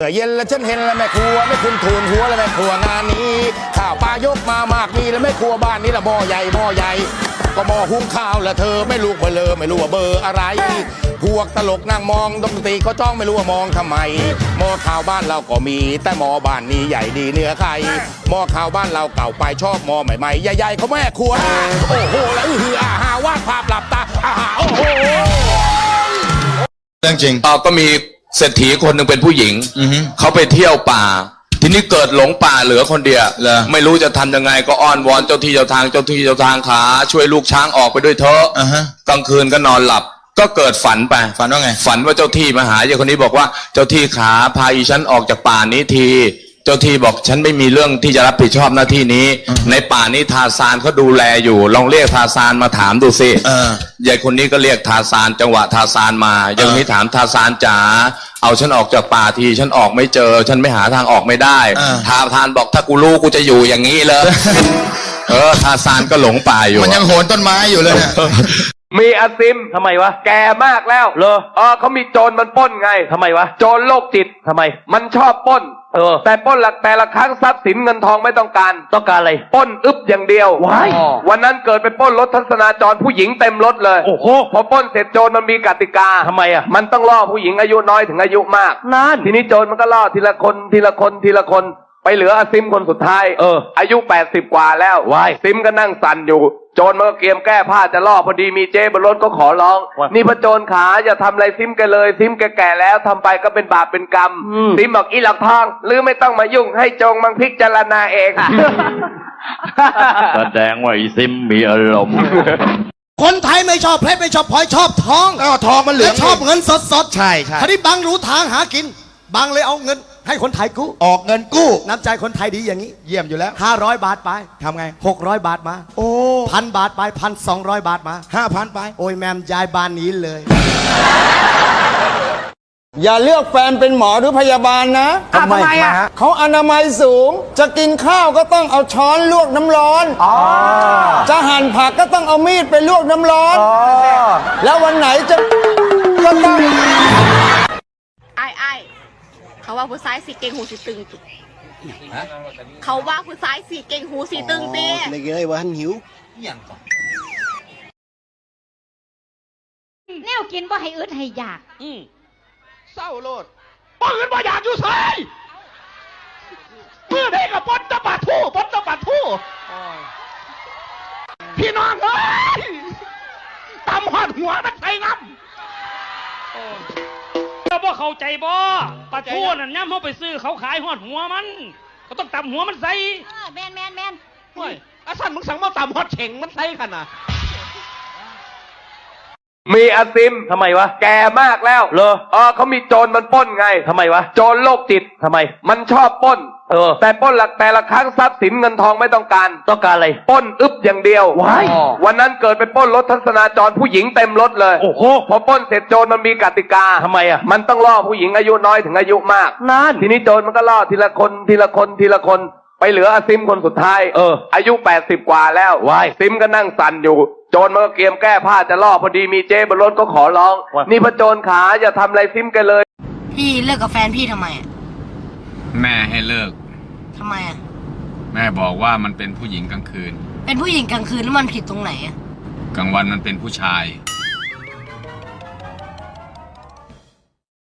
เมื่อเย็นแล้วฉันเห็นแล้วแม่ครัวไม่คุณทูนหัวแล้วแม่ครัวงานนี้ข้าวปลายกมามากมีแล้วแม่ครัวบ้านนี้ละหม้อใหญ่หม้อใหญ่ ก็หม้อหุงข้าวแล้วเธอไม่รู้เบลอไม่รู้ว่าเบอร์อะไร พวกตลกนั่งมองดนตรีเขาจ้องไม่รู้ว่ามองทำไมหม้อข้าวบ้านเราก็มี แต่หม้อบ้านนี้ใหญ่ดีเนื้อไข่หม้อข้าวบ้านเราเก่าไปชอบหม้อใหม่ๆใหญ่ๆเขาแม่ครัวนะโอ้โหแล้วอือหืออาหาวาดภาพหลับตาอาหาโอ้โหเรื่องจริงเราก็มี เศรษฐีคนหนึ่งเป็นผู้หญิงอือฮึ เขาไปเที่ยวป่า ทีนี้เกิดหลงป่าเหลือคนเดียวเหรอไม่รู้จะทำยังไงก็อ้อนวอนเจ้าที่เจ้าทางเจ้าที่เจ้าทางขาช่วยลูกช้างออกไปด้วยเถอะอ่าฮะ กลางคืนก็นอนหลับ ก็เกิดฝันไป ฝันว่าไง ฝันว่าเจ้าที่มาหาเจ้าคนนี้บอกว่าเจ้าที่ขาพาอีฉันออกจากป่านี้ทีเจ้าที่บอกฉันไม่มีเรื่องที่จะรับผิดชอบหน้าที่นี้ ในป่านี้ทาซานเขาดูแลอยู่ ลองเรียกทาซานมาถามดูสิเออยายคนนี้ก็เรียกทาซานจังหวะทาซานมาอย่างนี้ถามทาซานจ๋าเอาฉันออกจากป่าทีฉันออกไม่เจอ ฉันไม่หาทางออกไม่ได้อ่าทาซานบอกถ้ากูรู้กูจะอยู่อย่างนี้เลยเออทาซานก็หลงป่าอยู่มันยังโหนต้นไม้อยู่เลยเนี่ยมีอาซิมทำไมวะ แก่มากแล้วเลอเออเขามีโจรมันปล้นไงทำไมวะ โจรโรคจิตทำไม มันชอบปล้น เออ แต่ปล้นหลักแต่ละครั้งทรัพย์สินเงินทองไม่ต้องการ ต้องการอะไร ปล้นอึบอย่างเดียวว้ายวันนั้นเกิดไปปล้นรถทัศนาจรผู้หญิงเต็มรถเลย โอ้โหพอปล้นเสร็จโจรมันมีกติกา ทำไมอะมันต้องล่อผู้หญิงอายุน้อยถึงอายุมากนั่นทีนี้โจรมันก็ล่อทีละคนทีละคนทีละคน ไปเหลืออาซิมคนสุดท้ายเอออายุ 80 กว่าแล้ววาย ซิมก็นั่งสั่นอยู่ โจรมันก็เกรียมแก้ผ้าจะล่อพอดีมีเจ๊บนรถก็ขอร้องนี่พระโจรขาอย่าทำอะไรซิมแกเลย ซิมแกแก่แล้วทำไปก็เป็นบาปเป็นกรรม ซิมบอกอีหลักทองหรือไม่ต้องมายุ่งให้จงมังพิจารณาเอง แสดงว่าอีซิมมีอารมณ์ คนไทยไม่ชอบเพชรไม่ชอบพลอยชอบทองอ้าวทองมันเหลืและองชอบเงินสดสดๆใช่ใช่คราวนี้บางรู้ทางหากินบางเลยเอาเงิน ให้คนไทยกู้ออกเงินกู้น้ำใจคนไทยดีอย่างนี้ เยี่ยมอยู่แล้ว 500 บาทไปทำไง 600 บาทมา โอ้ พันบาทไปพันสองร้อยบาทมาห้าพันไป โอ้ยแมมยายบานนี้เลย อย่าเลือกแฟนเป็นหมอหรือพยาบาลนะ ทำไมอะเขาอนามัยสูง จะกินข้าวก็ต้องเอาช้อนลวกน้ำร้อน จะหั่นผักก็ต้องเอามีดไปลวกน้ำร้อน แล้ววันไหนจะก็ต้อง ไอ้ไอ้ายเขาว่าผู้ชายสีเก่งหูสีตึง ติเขาว่าผู้ชายสีเก่งหูสีตึงตีเลยว่าหิวแนวกินบ่ให้อึดให้อยากเศร้าโลดปืนบ่อยากอยู่ใส่ปืนให้กับปนตะบาทู่ปนตะบาทู่พี่น้องเอ้ยตำหอดหัวมันใส่น้ำก็ บ่เข้าใจบ่ปลาทูนั่นย่ำเขาไปซื้อเขาขายหอดหัวมัน ก็ต้องตำหัวมันใส่เออแมนแมนแมนเฮ้ยอาสันมึงสั่งมาตำฮอดเข่งมันใส่กันนะมีอาซิมทำไมวะ แก่มากแล้วเลอเออเขามีโจรมันปล้นไงทำไมวะ โจรโรคจิตทำไม มันชอบปล้น เออแต่ปล้นหลักแต่ละครั้งทรัพย์สินเงินทองไม่ต้องการ ต้องการอะไร ปล้นอึบอย่างเดียว ว้าย วันนั้นเกิดไปปล้นรถทัศนาจรผู้หญิงเต็มรถเลย โอ้โหพอปล้นเสร็จโจรมันมีกติกา ทำไมอะ มันต้องล่อผู้หญิงอายุน้อยถึงอายุมาก นั่น ทีนี้โจรมันก็ล่อทีละคนทีละคนทีละคน ไปเหลืออาซิมคนสุดท้ายเอออายุ 80 กว่าแล้ววายซิมก็นั่งสั่นอยู่ โจรมันก็เกรียมแก้ผ้าจะล่อพอดีมีเจ๊บนรถก็ขอร้องนี่พระโจรขาอย่าทำอะไรซิมแกเลย พี่เลิกกับแฟนพี่ทำไมอะ แม่ให้เลิก ทำไมอะ แม่บอกว่ามันเป็นผู้หญิงกลางคืน เป็นผู้หญิงกลางคืนแล้วมันผิดตรงไหนอะ กลางวันมันเป็นผู้ชายเ